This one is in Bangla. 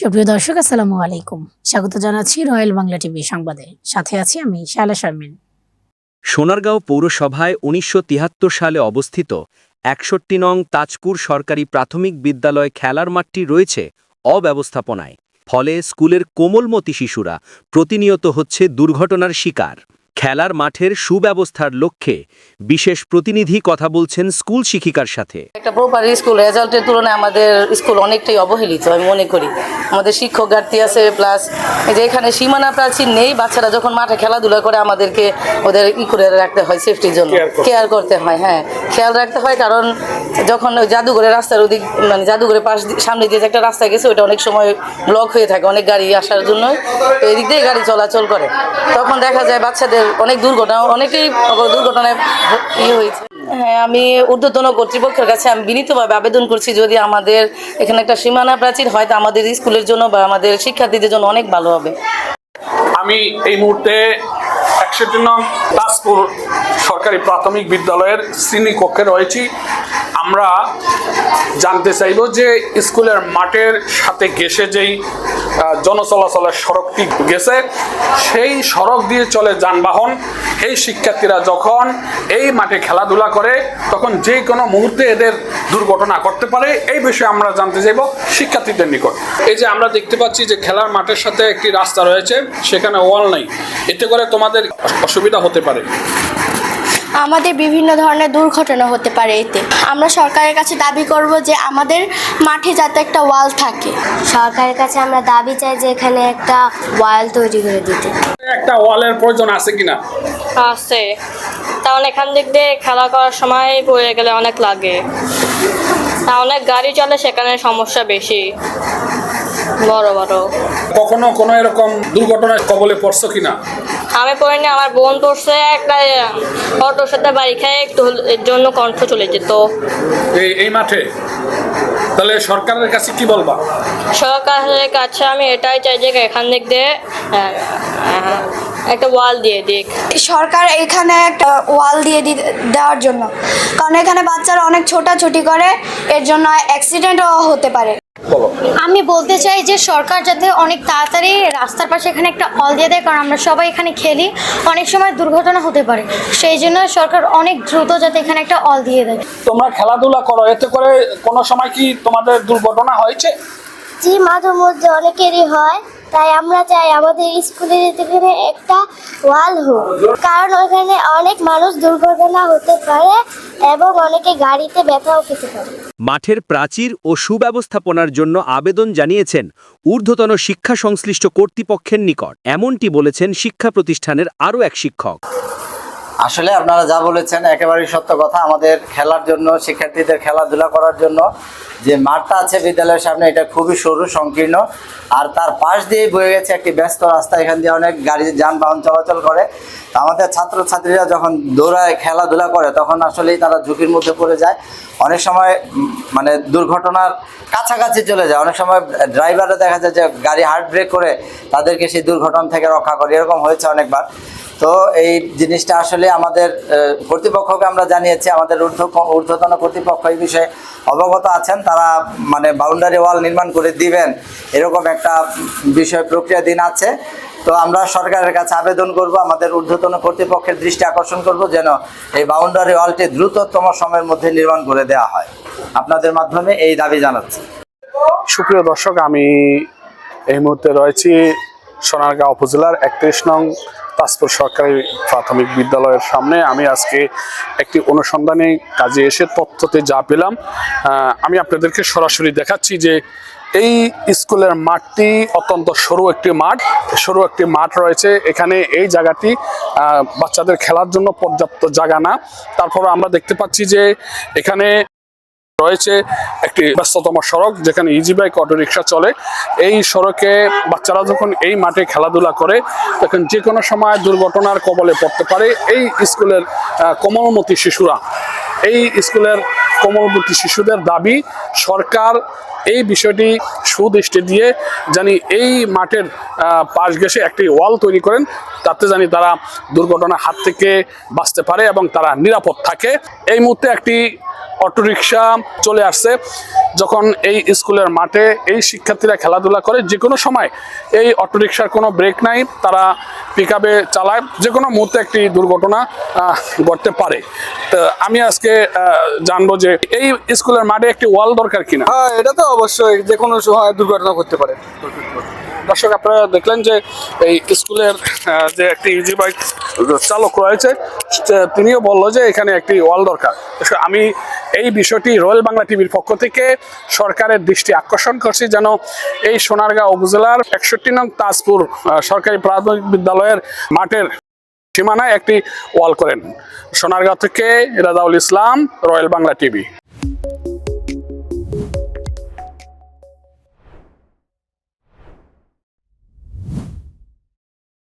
সুপ্রিয় দর্শক, আসসালামু আলাইকুম। স্বাগত জানাচ্ছি রয়্যাল বাংলা টিভি সংবাদে। সাথে আছি আমি শায়লা শারমিন। সোনারগাঁও পৌরসভায় উনিশশো তিয়াত্তর সালে অবস্থিত একষট্টি নং তাজপুর সরকারি প্রাথমিক বিদ্যালয় খেলার মাঠটি রয়েছে অব্যবস্থাপনায়। ফলে স্কুলের কোমলমতি শিশুরা প্রতিনিয়ত হচ্ছে দুর্ঘটনার শিকার। খেলার মাঠের সুব্যবস্থার লক্ষ্যে বিশেষ প্রতিনিধি কথা বলছেন স্কুল শিক্ষিকার সাথে। একটা প্রপার স্কুল রেজাল্টের তুলনায় আমাদের স্কুল অনেকটাই অবহেলিত আমি মনে করি। আমাদের শিক্ষক ঘাটতি আছে প্লাস এই যে এখানে সীমানা প্রাচীর নেই বাচ্চারা যখন মাঠে খেলাধুলা করে আমাদেরকে ওদের ই করে রাখতে হয় সেফটির জন্য। কেয়ার করতে। হয় হ্যাঁ। খেয়াল রাখতে হয় কারণ যখন ওই জাদুঘরের রাস্তার ওদিক মানে জাদুঘরের পাশ দিয়ে- সামনে দিয়ে যে একটা রাস্তা গেছে ওটা অনেক সময় ব্লক হয়ে থাকে অনেক গাড়ি আসার জন্য তো এদিক দিয়ে গাড়ি চলাচল করে। তখন দেখা যায় বাচ্চাদের অনেক দুর্ঘটনা, অনেকেই দুর্ঘটনায় ইয়ে হয়েছে। হ্যাঁ আমি ঊর্ধ্বতন কর্তৃপক্ষের কাছে আমি বিনীতভাবে আবেদন করছি, যদি আমাদের এখানে একটা সীমানা প্রাচীর হয়, তা আমাদের স্কুলের জন্য বা আমাদের শিক্ষার্থীদের জন্য অনেক ভালো হবে। আমি এই মুহূর্তে একষট্টি নং তাজপুর সরকারি প্রাথমিক বিদ্যালয়ের শ্রেণীকক্ষে রয়েছি। আমরা জানতে চাইব যে স্কুলের মাঠের সাথে ঘেসে যেই জনচলাচলের সড়কটি গেছে, সেই সড়ক দিয়ে চলে যানবাহন, এই শিক্ষার্থীরা যখন এই মাঠে খেলাধুলা করে, তখন যে কোনো মুহূর্তে এদের দুর্ঘটনা করতে পারে, এই বিষয়ে আমরা জানতে চাইব শিক্ষার্থীদের নিকট। এই যে আমরা দেখতে পাচ্ছি যে খেলার মাঠের সাথে একটি রাস্তা রয়েছে, সেখানে ওয়াল নাই। এতে করে তোমাদের অসুবিধা হতে পারে। আমাদের বিভিন্ন ধরনের দুর্ঘটনা হতে পারে এতে। আমরা সরকারের কাছে দাবি করব যে আমাদের মাঠে যাতে একটা ওয়াল থাকে। সরকারের কাছে আমরা দাবি চাই যে এখানে একটা ওয়াল তৈরি করে দিতে। একটা ওয়ালের প্রয়োজন আছে কিনা? আছে। কারণ এখান দিক দিয়ে খেলা করার সময় পড়ে গেলে অনেক লাগে। তা অনেক গাড়ি চলে সেখানে সমস্যা বেশি। বড় বড়। কখনো কোনো এরকম দুর্ঘটনায় কবলে পড়ছো কিনা? আমি পড়িনি আমার বোন পড়ছে একটা অটোর সাথে বাড়ি খেয়ে একটু এর জন্য কণ্ঠ চলে যেত। এই এই মাঠে? তাহলে সরকারের কাছে কি বলবা? সরকারের কাছে আমি এটাই চাই যে এখান থেকে একটা ওয়াল দিয়ে দিক। সরকার এখানে একটা ওয়াল দিয়ে দি- দেওয়ার জন্য। কারণ এখানে বাচ্চারা অনেক ছোটাছুটি করে এর জন্য অ্যাক্সিডেন্টও হতে পারে। আমি বলতে চাই যে সরকার যাতে অনেক তাড়াতাড়ি রাস্তার পাশে এখানে একটা অল দিয়ে দেয় কারণ আমরা সবাই এখানে খেলি অনেক সময় দুর্ঘটনা হতে পারে। সেই জন্য সরকার অনেক দ্রুত যাতে এখানে একটা অল দিয়ে দেয়। তোমরা খেলাধুলা করো এতে করে কোনো সময় কি তোমাদের দুর্ঘটনা হয়েছে? জি মাঝে মধ্যে অনেকেরই হয়। তাই আমরা চাই আমাদের স্কুলের এখানে একটা ওয়াল হোক। কারণ ওখানে অনেক মানুষ দুর্ঘটনা হতে পারে এবং অনেকে গাড়িতে ব্যথাও খেতে পারে। মাঠের প্রাচীর ও সুব্যবস্থাপনার জন্য আবেদন জানিয়েছেন ঊর্ধ্বতন শিক্ষা সংশ্লিষ্ট কর্তৃপক্ষের নিকট। এমনটি বলেছেন শিক্ষা প্রতিষ্ঠানের আরও এক শিক্ষক। আসলে আপনারা যা বলেছেন, একেবারেই সত্য কথা। আমাদের খেলার জন্য, শিক্ষার্থীদের খেলাধুলা করার জন্য যে মাঠটা আছে বিদ্যালয়ের সামনে, এটা খুবই সরু, সংকীর্ণ। আর তার পাশ দিয়ে বয়ে গেছে একটি ব্যস্ত রাস্তা। এখান দিয়ে অনেক গাড়ি যানবাহন চলাচল করে। তো আমাদের ছাত্রছাত্রীরা যখন দৌড়ায়, খেলাধুলা করে, তখন আসলেই তারা ঝুঁকির মধ্যে পড়ে যায়। অনেক সময় মানে দুর্ঘটনার কাছাকাছি চলে যায়। অনেক সময় ড্রাইভাররা দেখা যায় যে গাড়ি হার্ট ব্রেক করে তাদেরকে সেই দুর্ঘটনা থেকে রক্ষা করে। এরকম হয়েছে অনেকবার। তো এই জিনিসটা আসলে আমাদের কর্তৃপক্ষকে আমরা জানিয়েছি, আমাদের ঊর্ধ্ব ঊর্ধ্বতন কর্তৃপক্ষ এই বিষয়ে অবগত আছেন। তারা মানে বাউন্ডারি ওয়াল নির্মাণ করে দিবেন, এরকম একটা বিষয় প্রক্রিয়া দিন আছে। তো আমরা সরকারের কাছে আবেদন করব, আমাদের ঊর্ধ্বতন কর্তৃপক্ষের দৃষ্টি আকর্ষণ করব যেন এই বাউন্ডারি ওয়ালটি দ্রুততম সময়ের মধ্যে নির্মাণ করে দেওয়া হয়। আপনাদের মাধ্যমে এই দাবি জানাচ্ছি। সুপ্রিয় দর্শক, আমি এই মুহূর্তে রয়েছি সোনারগাঁও উপজেলার একত্রিশ নং তাজপুর সরকারি প্রাথমিক বিদ্যালয়ের সামনে আমি আজকে একটি অনুসন্ধানে কাজে এসে তথ্যতে যা পেলাম আমি আপনাদেরকে সরাসরি দেখাচ্ছি যে এই স্কুলের মাঠটি অত্যন্ত সরু একটি মাঠ। সরু একটি মাঠ রয়েছে। এখানে এই জায়গাটি বাচ্চাদের খেলার জন্য পর্যাপ্ত জায়গা না। তারপর আমরা দেখতে পাচ্ছি যে এখানে রয়েছে একটি ব্যস্ততম সড়ক যেখানে ইজি বাইক অটোরিকশা চলে। এই সড়কে বাচ্চারা যখন এই মাঠে খেলাধুলা করে, তখন যে কোনো সময় দুর্ঘটনার কবলে পড়তে পারে। এই স্কুলের কোমলমতি শিশুরা, এই স্কুলের কোমলমতি শিশুদের দাবি, সরকার এই বিষয়টি সুদৃষ্টি দিয়ে জানি এই মাঠের পাশ ঘেসে একটি ওয়াল তৈরি করেন। তাতে জানি তারা দুর্ঘটনার হাত থেকে বাঁচতে পারে এবং তারা নিরাপদ থাকে। এই মুহূর্তে একটি অটোরিকশা চলে আসছে। যখন এই স্কুলের মাঠে এই শিক্ষার্থীরা খেলাধুলা করে যে কোনো সময় এই অটোরিকশার কোনো ব্রেক নাই, তারা পিক চালায়। যে কোনো মুহূর্তে একটি দুর্ঘটনা ঘটতে পারে। তো আমি আজকে জানব যে এই স্কুলের মাঠে একটি ওয়াল দরকার কিনা? হ্যাঁ এটা তো অবশ্যই যে কোনো সময় দুর্ঘটনা করতে পারে। দর্শক, আপনারা দেখলেন যে এই স্কুলের যে একটি ইজি বাইক চালক রয়েছে তিনিও বলল যে এখানে একটি ওয়াল দরকার। আমি এই বিষয়টি রয়্যাল বাংলা টিভির পক্ষ থেকে সরকারের দৃষ্টি আকর্ষণ করছি যেন এই সোনারগাঁও উপজেলার একষট্টি নং তাজপুর সরকারি প্রাথমিক বিদ্যালয়ের মাঠের সীমানায় একটি ওয়াল করেন। সোনারগাঁও থেকে রাজাউল ইসলাম, রয়্যাল বাংলা টিভি।